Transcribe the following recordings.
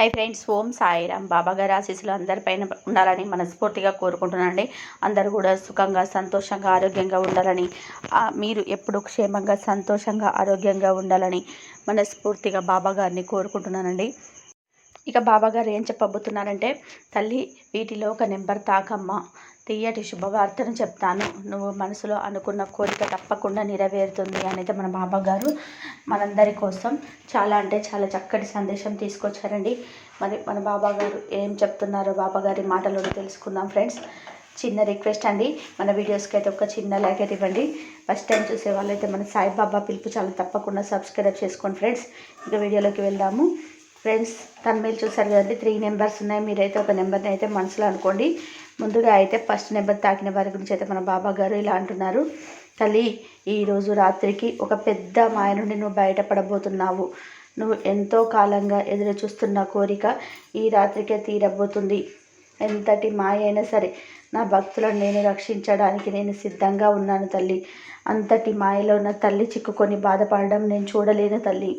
Hi friends Om Sairam. బాబా గారి ఆశీస్సులు అందరిపైన ఉండాలని మనస్ఫూర్తిగా కోరుకుంటున్నానండి. అందరూ కూడా సుఖంగా సంతోషంగా ఆరోగ్యంగా ఉండాలని మీరు ఎప్పుడు క్షేమంగా సంతోషంగా ఆరోగ్యంగా ఉండాలని మనస్ఫూర్తిగా బాబా గారిని కోరుకుంటున్నానండి. ఇక బాబా గారు ఏం చెప్పబోతున్నారంటే తల్లి వీటిలో ఒక నెంబర్ తాకమ్మ. తీయటి శుభవార్తను చెప్తాను. నువ్వు మనసులో అనుకున్న కోరిక తప్పకుండా నెరవేరుతుంది అనేది మన బాబా గారు మనందరి కోసం చాలా అంటే చాలా చక్కటి సందేశం తీసుకొచ్చారండి. మరి మన బాబా గారు ఏం చెప్తున్నారో బాబా గారి మాటలో తెలుసుకుందాం ఫ్రెండ్స్. చిన్న రిక్వెస్ట్ అండి. మన వీడియోస్కి అయితే ఒక చిన్న లైక్ అయితే ఇవ్వండి. ఫస్ట్ టైం చూసే వాళ్ళైతే మన సాయిబాబా పిలుపు చాలా తప్పకుండా సబ్స్క్రైబ్ చేసుకోండి ఫ్రెండ్స్. ఇక వీడియోలోకి వెళ్దాము. ఫ్రెండ్స్ తమిళ చూసారు కదండి త్రీ నెంబర్స్ ఉన్నాయి. మీరైతే ఒక నెంబర్ని అయితే మనసులో అనుకోండి. ముందుగా అయితే ఫస్ట్ నెంబర్ తాకిన వారి గురించి అయితే మన బాబా గారు ఇలా అంటున్నారు. తల్లి ఈరోజు రాత్రికి ఒక పెద్ద మాయ నుండి నువ్వు బయటపడబోతున్నావు. నువ్వు ఎంతో కాలంగా ఎదురు చూస్తున్న కోరిక ఈ రాత్రికే తీరబోతుంది. ఎంతటి మాయ అయినా సరే నా భక్తులను నేను రక్షించడానికి నేను సిద్ధంగా ఉన్నాను తల్లి. అంతటి మాయలో ఉన్న తల్లి చిక్కుకొని బాధపడడం నేను చూడలేను తల్లి.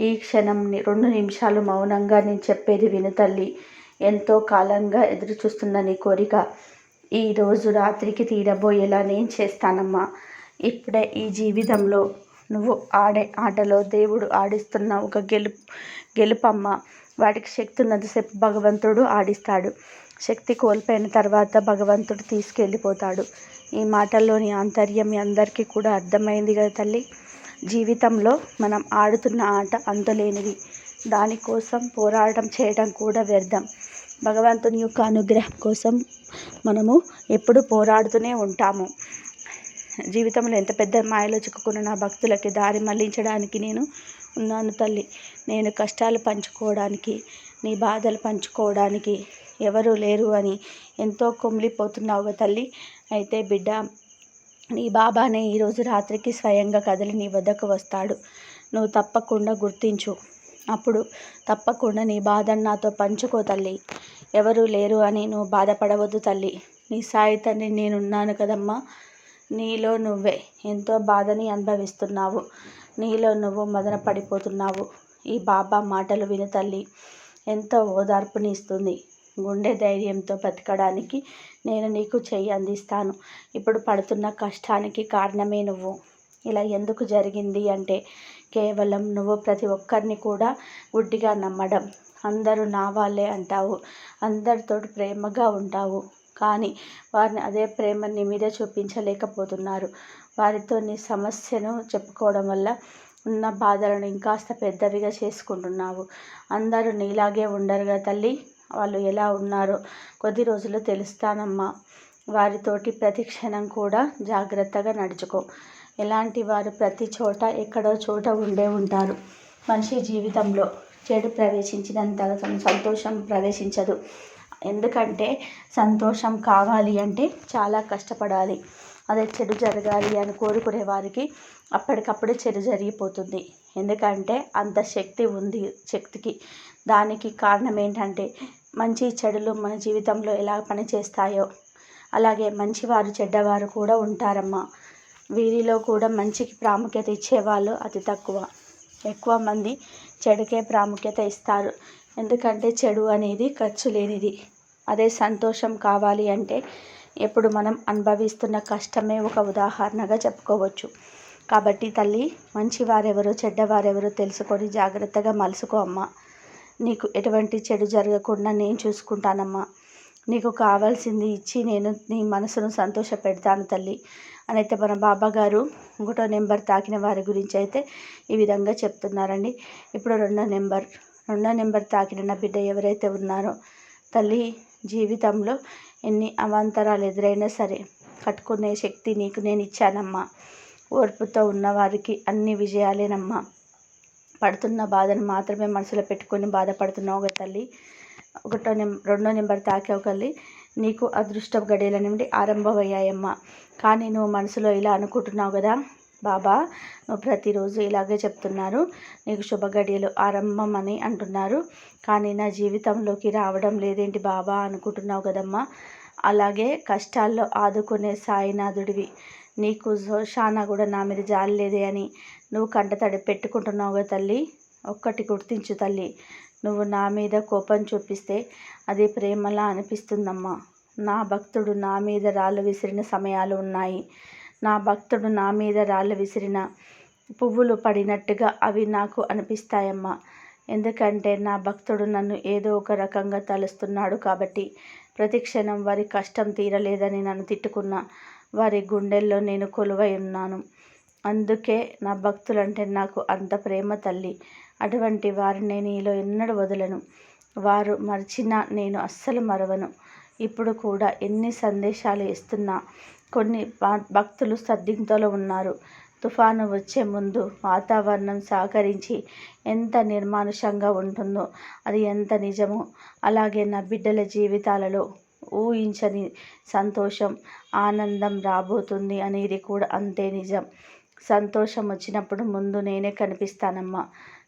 ఈ క్షణం రెండు నిమిషాలు మౌనంగా నేను చెప్పేది విను తల్లి. ఎంతో కాలంగా ఎదురు చూస్తున్న నీ కోరిక ఈ రోజు రాత్రికి తీరబోయేలా నేను చేస్తానమ్మా. ఇప్పుడే ఈ జీవితంలో నువ్వు ఆడే ఆటలో దేవుడు ఆడిస్తున్న ఒక గెలుపు గెలుపమ్మ. వాటికి శక్తి ఉన్నంతసేపు భగవంతుడు ఆడిస్తాడు. శక్తి కోల్పోయిన తర్వాత భగవంతుడు తీసుకెళ్ళిపోతాడు. ఈ మాటల్లోని ఆంతర్యం మీ అందరికీ కూడా అర్థమైంది కదా తల్లి? జీవితంలో మనం ఆడుతున్న ఆట అంతులేనిది. దానికోసం పోరాటం చేయడం కూడా వ్యర్థం. భగవంతుని యొక్క అనుగ్రహం కోసం మనము ఎప్పుడు పోరాడుతూనే ఉంటాము. జీవితంలో ఎంత పెద్ద మాయలో చిక్కుకున్న నా భక్తులకి దారి మళ్ళించడానికి నేను ఉన్నాను తల్లి. నేను కష్టాలు పంచుకోవడానికి నీ బాధలు పంచుకోవడానికి ఎవరు లేరు అని ఎంతో కుమిలిపోతున్నావు తల్లి. అయితే బిడ్డ నీ బాబానే ఈరోజు రాత్రికి స్వయంగా కదిలి నీ వద్దకు వస్తాడు. నువ్వు తప్పకుండా గుర్తించు. అప్పుడు తప్పకుండా నీ బాధను నాతో పంచుకో తల్లి. ఎవరూ లేరు అని నువ్వు బాధపడవద్దు తల్లి. నీ సాయి తండ్రి నేనున్నాను కదమ్మా. నీలో నువ్వే. ఎంతో బాధని అనుభవిస్తున్నావు. నీలో నువ్వు మదన పడిపోతున్నావు ఈ బాబా మాటలు విను తల్లి. ఎంతో ఓదార్పుని ఇస్తుంది. గుండె ధైర్యంతో బ్రతకడానికి నేను నీకు చెయ్యి అందిస్తాను. ఇప్పుడు పడుతున్న కష్టానికి కారణమే నువ్వు. ఇలా ఎందుకు జరిగింది అంటే కేవలం నువ్వు ప్రతి ఒక్కరిని కూడా గుడ్డిగా నమ్మడం. అందరూ నా వాళ్ళే అంటావు. అందరితో ప్రేమగా ఉంటావు. కానీ వారిని అదే ప్రేమ నీ మీద చూపించలేకపోతున్నారు. వారితో నీ సమస్యను చెప్పుకోవడం వల్ల ఉన్న బాధలను ఇంకాస్త పెద్దవిగా చేసుకుంటున్నావు. అందరూ నీలాగే ఉండరుగా తల్లి. వాళ్ళు ఎలా ఉన్నారో కొద్ది రోజులు తెలుస్తానమ్మా. వారితోటి ప్రతి క్షణం కూడా జాగ్రత్తగా నడుచుకో. ఎలాంటి వారు ప్రతి చోట ఎక్కడో చోట ఉండే ఉంటారు. మనిషి జీవితంలో చెడు ప్రవేశించినంత సంతోషం ప్రవేశించదు. ఎందుకంటే సంతోషం కావాలి అంటే చాలా కష్టపడాలి. అదే చెడు జరగాలి అని కోరుకునే వారికి అప్పటికప్పుడు చెడు జరిగిపోతుంది. ఎందుకంటే అంత శక్తి ఉంది శక్తికి. దానికి కారణం ఏంటంటే మంచి చెడులు మన జీవితంలో ఎలా పనిచేస్తాయో. అలాగే మంచివారు చెడ్డవారు కూడా ఉంటారమ్మా. వీరిలో కూడా మంచికి ప్రాముఖ్యత ఇచ్చేవాళ్ళు అతి తక్కువ. ఎక్కువ మంది చెడుకే ప్రాముఖ్యత ఇస్తారు. ఎందుకంటే చెడు అనేది ఖర్చు లేనిది. అదే సంతోషం కావాలి అంటే ఎప్పుడు మనం అనుభవిస్తున్న కష్టమే ఒక ఉదాహరణగా చెప్పుకోవచ్చు. కాబట్టి తల్లి మంచివారెవరో చెడ్డవారెవరో తెలుసుకొని జాగ్రత్తగా మలుసుకో అమ్మా. నీకు ఎటువంటి చెడు జరగకుండా నేను చూసుకుంటానమ్మా. నీకు కావాల్సింది ఇచ్చి నేను నీ మనసును సంతోష పెడతాను తల్లి అనైతే మన బాబా గారు ఒకటో నెంబర్ తాకిన వారి గురించి అయితే ఈ విధంగా చెప్తున్నారండి. ఇప్పుడు రెండో నెంబర్. రెండో నెంబర్ తాకిన నా బిడ్డ ఎవరైతే ఉన్నారో తల్లి జీవితంలో ఎన్ని అవాంతరాలు ఎదురైనా సరే కట్టుకునే శక్తి నీకు నేను ఇచ్చానమ్మా. ఓర్పుతో ఉన్నవారికి అన్ని విజయాలేనమ్మా. పడుతున్న బాధను మాత్రమే మనసులో పెట్టుకొని బాధపడుతున్నావు ఒక తల్లి. ఒకటో నెం రెండో నెంబర్ తాకావు తల్లి. నీకు అదృష్ట గడియల నుండి ఆరంభమయ్యాయమ్మా. కానీ నువ్వు మనసులో ఇలా అనుకుంటున్నావు కదా బాబా. నువ్వు ప్రతిరోజు ఇలాగే చెప్తున్నారు. నీకు శుభ గడియలు ఆరంభం అని అంటున్నారు. కానీ నా జీవితంలోకి రావడం లేదేంటి బాబా అనుకుంటున్నావు కదమ్మా. అలాగే కష్టాల్లో ఆదుకునే సాయినాథుడివి. నీకు జోషానా కూడా నా మీద జాలి లేదే అని. నువ్వు కంటతడి పెట్టుకుంటున్నావు పెట్టుకుంటున్నావుగా తల్లి? ఒక్కటి గుర్తించు తల్లి. నువ్వు నా మీద కోపం చూపిస్తే అది ప్రేమలా అనిపిస్తుందమ్మా. నా భక్తుడు నా మీద రాళ్ళు విసిరిన సమయాలు ఉన్నాయి. నా భక్తుడు నా మీద రాళ్ళు విసిరిన పువ్వులు పడినట్టుగా అవి నాకు అనిపిస్తాయమ్మా. ఎందుకంటే నా భక్తుడు నన్ను ఏదో ఒక రకంగా తలుస్తున్నాడు కాబట్టి ప్రతి క్షణం వారి కష్టం తీరలేదని నన్ను తిట్టుకున్న వారి గుండెల్లో నేను కొలువై ఉన్నాను. అందుకే నా భక్తులంటే నాకు అంత ప్రేమ తల్లి. అటువంటి వారిని నీలో ఎన్నడూ వదలను. వారు మరిచినా నేను అస్సలు మరవను. ఇప్పుడు కూడా ఎన్ని సందేశాలు ఇస్తున్నా కొన్ని భక్తులు సద్దింతలో ఉన్నారు. తుఫాను వచ్చే ముందు వాతావరణం సహకరించి ఎంత నిర్మానుషంగా ఉంటుందో అది ఎంత నిజమో అలాగే నా బిడ్డల జీవితాలలో ఊహించని సంతోషం ఆనందం రాబోతుంది అనేది కూడా అంతే నిజం. సంతోషం వచ్చినప్పుడు ముందు నేనే కనిపిస్తానమ్మా.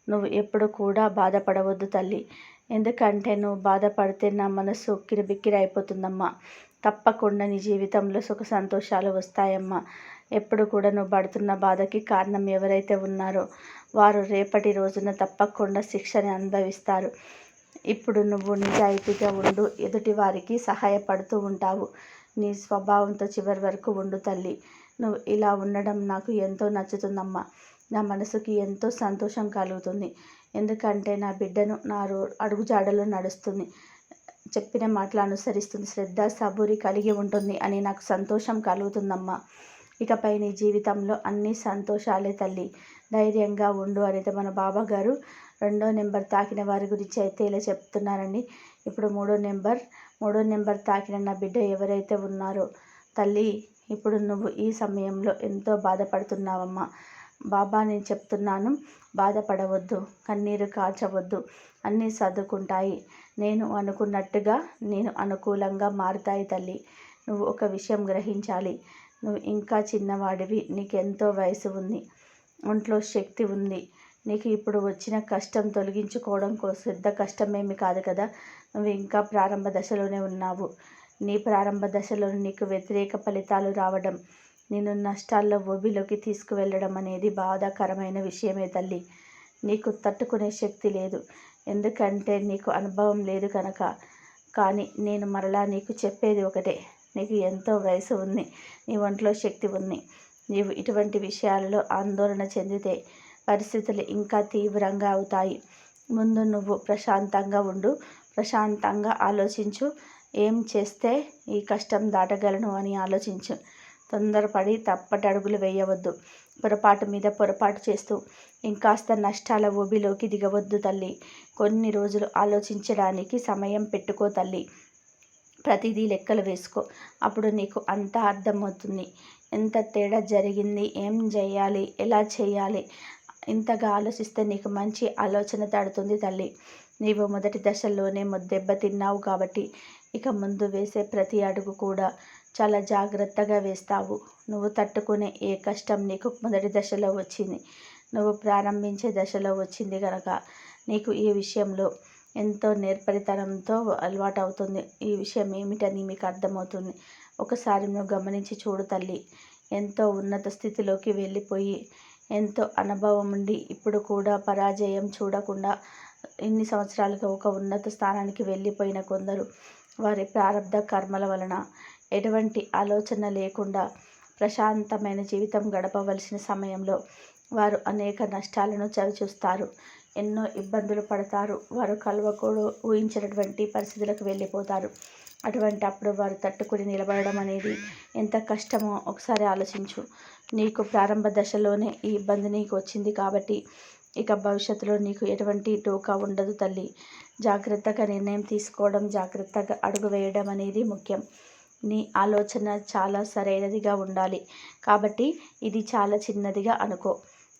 నువ్వు ఎప్పుడు కూడా బాధపడవద్దు తల్లి. ఎందుకంటే నువ్వు బాధపడితే నా మనసు కిరిబిక్కిరి అయిపోతుందమ్మా. తప్పకుండా నీ జీవితంలో సుఖ సంతోషాలు వస్తాయమ్మా. ఎప్పుడు కూడా నువ్వు పడుతున్న బాధకి కారణం ఎవరైతే ఉన్నారో వారు రేపటి రోజున తప్పకుండా శిక్షని అనుభవిస్తారు. ఇప్పుడు నువ్వు నిజాయితీగా ఉండు ఎదుటి వారికి సహాయపడుతూ ఉంటావు. నీ స్వభావంతో చివరి వరకు ఉండు తల్లి. నువ్వు ఇలా ఉండడం నాకు ఎంతో నచ్చుతుందమ్మా. నా మనసుకి ఎంతో సంతోషం కలుగుతుంది. ఎందుకంటే నా బిడ్డను నా రో అడుగుజాడలో నడుస్తుంది. చెప్పిన మాటలు అనుసరిస్తుంది. శ్రద్ధ సబూరి కలిగి ఉంటుంది అని నాకు సంతోషం కలుగుతుందమ్మా. ఇకపై నీ జీవితంలో అన్ని సంతోషాలే తల్లి. ధైర్యంగా ఉండు అనేది మన బాబా గారు రెండో నెంబర్ తాకిన వారి గురించి అయితే ఇలా చెప్తున్నారండి. ఇప్పుడు మూడో నెంబర్ మూడో నెంబర్ తాకిన నా బిడ్డ ఎవరైతే ఉన్నారో తల్లి ఇప్పుడు నువ్వు ఈ సమయంలో ఎంతో బాధపడుతున్నావమ్మా. బాబా నేను చెప్తున్నాను బాధపడవద్దు కన్నీరు కాల్చవద్దు అన్నీ సర్దుకుంటాయి. నేను అనుకున్నట్టుగా నేను అనుకూలంగా మారుతాయి తల్లి. నువ్వు ఒక విషయం గ్రహించాలి. నువ్వు ఇంకా చిన్నవాడివి నీకెంతో వయసు ఉంది ఒంట్లో శక్తి ఉంది. నీకు ఇప్పుడు వచ్చిన కష్టం తొలగించుకోవడం కోసం పెద్ద కష్టమేమి కాదు కదా. నువ్వు ఇంకా ప్రారంభ దశలోనే ఉన్నావు. నీ ప్రారంభ దశలో నీకు వ్యతిరేక ఫలితాలు రావడం నిన్ను నష్టాల్లో ఒబిలోకి తీసుకువెళ్ళడం అనేది బాధాకరమైన విషయమే తల్లి. నీకు తట్టుకునే శక్తి లేదు. ఎందుకంటే నీకు అనుభవం లేదు కనుక కానీ నేను మరలా నీకు చెప్పేది ఒకటే. నీకు ఎంతో వయసు ఉంది. నీ ఒంట్లో శక్తి ఉంది. నీవు ఇటువంటి విషయాలలో ఆందోళన చెందితే పరిస్థితులు ఇంకా తీవ్రంగా అవుతాయి. ముందు నువ్వు ప్రశాంతంగా ఉండు. ప్రశాంతంగా ఆలోచించు. ఏం చేస్తే ఈ కష్టం దాటగలను అని ఆలోచించు. తొందరపడి తప్పటి అడుగులు వేయవద్దు. పొరపాటు మీద పొరపాటు చేస్తూ ఇంకాస్త నష్టాల ఊబిలోకి దిగవద్దు తల్లి. కొన్ని రోజులు ఆలోచించడానికి సమయం పెట్టుకో తల్లి. ప్రతిదీ లెక్కలు వేసుకో. అప్పుడు నీకు అంతా అర్థమవుతుంది. ఎంత తేడా జరిగింది? ఏం చేయాలి ఎలా చేయాలి? ఇంతగా ఆలోచిస్తే నీకు మంచి ఆలోచన తడుతుంది తల్లి. నీవు మొదటి దశలోనే దెబ్బ తిన్నావు కాబట్టి ఇక ముందు వేసే ప్రతి అడుగు కూడా చాలా జాగ్రత్తగా వేస్తావు. నువ్వు తట్టుకునే ఏ కష్టం నీకు మొదటి దశలో వచ్చింది. నువ్వు ప్రారంభించే దశలో వచ్చింది కనుక నీకు ఈ విషయంలో ఎంతో నేర్పరితనంతో అలవాటు అవుతుంది ఈ విషయం ఏమిటని మీకు అర్థమవుతుంది. ఒకసారి నువ్వు గమనించి చూడు తల్లి. ఎంతో ఉన్నత స్థితిలోకి వెళ్ళిపోయి ఎంతో అనుభవం ఉండి ఇప్పుడు కూడా పరాజయం చూడకుండా ఇన్ని సంవత్సరాలుగా ఒక ఉన్నత స్థానానికి వెళ్ళిపోయిన కొందరు వారి ప్రారంభ కర్మల వలన ఎటువంటి ఆలోచన లేకుండా ప్రశాంతమైన జీవితం గడపవలసిన సమయంలో వారు అనేక నష్టాలను చవిచూస్తారు. ఎన్నో ఇబ్బందులు పడతారు. వారు కలవకూడు ఊహించినటువంటి పరిస్థితులకు వెళ్ళిపోతారు. అటువంటి అప్పుడు వారు తట్టుకుని నిలబడడం అనేది ఎంత కష్టమో ఒకసారి ఆలోచించు. నీకు ప్రారంభ దశలోనే ఈ ఇబ్బంది నీకు వచ్చింది కాబట్టి ఇక భవిష్యత్తులో నీకు ఎటువంటి డోకా ఉండదు తల్లి. జాగ్రత్తగా నిర్ణయం తీసుకోవడం జాగ్రత్తగా అడుగు వేయడం అనేది ముఖ్యం. నీ ఆలోచన చాలా సరైనదిగా ఉండాలి. కాబట్టి ఇది చాలా చిన్నదిగా అనుకో.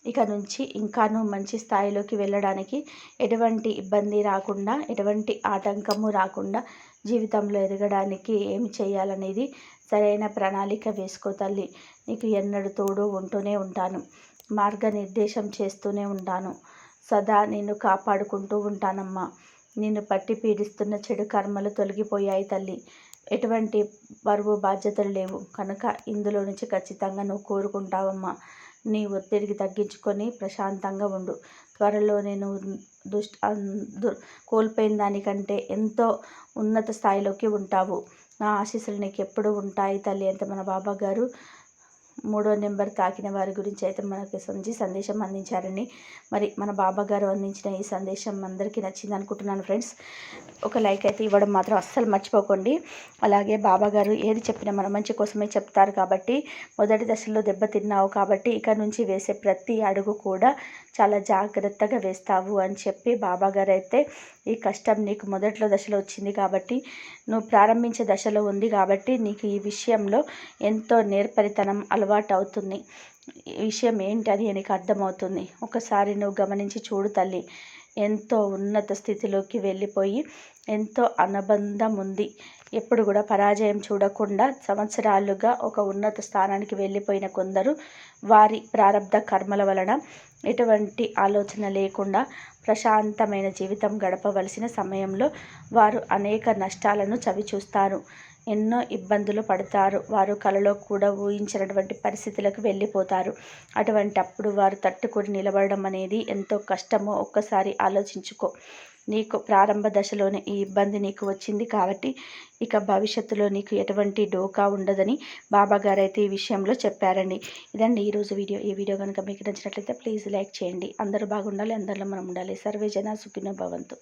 ఇక నుంచి ఇంకాను మంచి స్థాయిలోకి వెళ్ళడానికి ఎటువంటి ఇబ్బంది రాకుండా ఎటువంటి ఆటంకము రాకుండా జీవితంలో ఎదగడానికి ఏమి చేయాలనేది సరైన ప్రణాళిక వేసుకో తల్లి. నీకు ఎన్నడూ తోడు ఉంటూనే ఉంటాను. మార్గనిర్దేశం చేస్తూనే ఉంటాను. సదా నిన్ను కాపాడుకుంటూ ఉంటానమ్మా. నిన్ను పట్టి పీడిస్తున్న చెడు కర్మలు తొలగిపోయాయి తల్లి. ఎటువంటి బరువు బాధ్యతలు లేవు. కనుక ఇందులో నుంచి ఖచ్చితంగా నువ్వు కోరుకుంటావమ్మా. నీ ఒత్తిడికి తగ్గించుకొని ప్రశాంతంగా ఉండు. త్వరలో నేను దుష్ట కోల్పోయిన దానికంటే ఎంతో ఉన్నత స్థాయిలోకి ఉంటావు. నా ఆశీస్సులు నీకు ఎప్పుడు ఉంటాయి తల్లి అంత మన బాబా గారు మూడో నెంబర్ తాకిన వారి గురించి అయితే మనకి సంచి సందేశం అందించారని మరి మన బాబా గారు అందించిన ఈ సందేశం అందరికీ నచ్చింది అనుకుంటున్నాను ఫ్రెండ్స్. ఒక లైక్ అయితే ఇవ్వడం మాత్రం అస్సలు మర్చిపోకండి. అలాగే బాబా గారు ఏది చెప్పినా మన మంచి కోసమే చెప్తారు కాబట్టి మొదటి దశలో దెబ్బతిన్నావు కాబట్టి ఇక నుంచి వేసే ప్రతి అడుగు కూడా చాలా జాగ్రత్తగా వేస్తావు అని చెప్పి బాబా గారు అయితే ఈ కష్టం నీకు మొదట్లో దశలో వచ్చింది కాబట్టి నువ్వు ప్రారంభించే దశలో ఉంది కాబట్టి నీకు ఈ విషయంలో ఎంతో నేర్పరితనం అలవాటు అవుతుంది విషయం ఏంటని నీకు అర్థమవుతుంది. ఒకసారి నువ్వు గమనించి చూడు తల్లి. ఎంతో ఉన్నత స్థితిలోకి వెళ్ళిపోయి ఎంతో అనుబంధం ఉంది ఎప్పుడు కూడా పరాజయం చూడకుండా సంవత్సరాలుగా ఒక ఉన్నత స్థానానికి వెళ్ళిపోయిన కొందరు వారి ప్రారంధ కర్మల వలన ఎటువంటి ఆలోచన లేకుండా ప్రశాంతమైన జీవితం గడపవలసిన సమయంలో వారు అనేక నష్టాలను చవిచూస్తారు. ఎన్నో ఇబ్బందులు పడతారు. వారు కలలో కూడా ఊహించినటువంటి పరిస్థితులకు వెళ్ళిపోతారు. అటువంటి అప్పుడు వారు తట్టుకొని నిలబడడం అనేది ఎంతో కష్టమో ఒక్కసారి ఆలోచించుకో. నీకు ప్రారంభ దశలోనే ఈ ఇబ్బంది నీకు వచ్చింది కాబట్టి ఇక భవిష్యత్తులో నీకు ఎటువంటి డోకా ఉండదని బాబా గారు అయితే ఈ విషయంలో చెప్పారండి. ఇదండి ఈరోజు వీడియో. ఈ వీడియో కనుక మీకు నచ్చినట్లయితే ప్లీజ్ లైక్ చేయండి. అందరూ బాగుండాలి. అందరిలో మనం ఉండాలి. సర్వే జన సుఖినో భవంతు.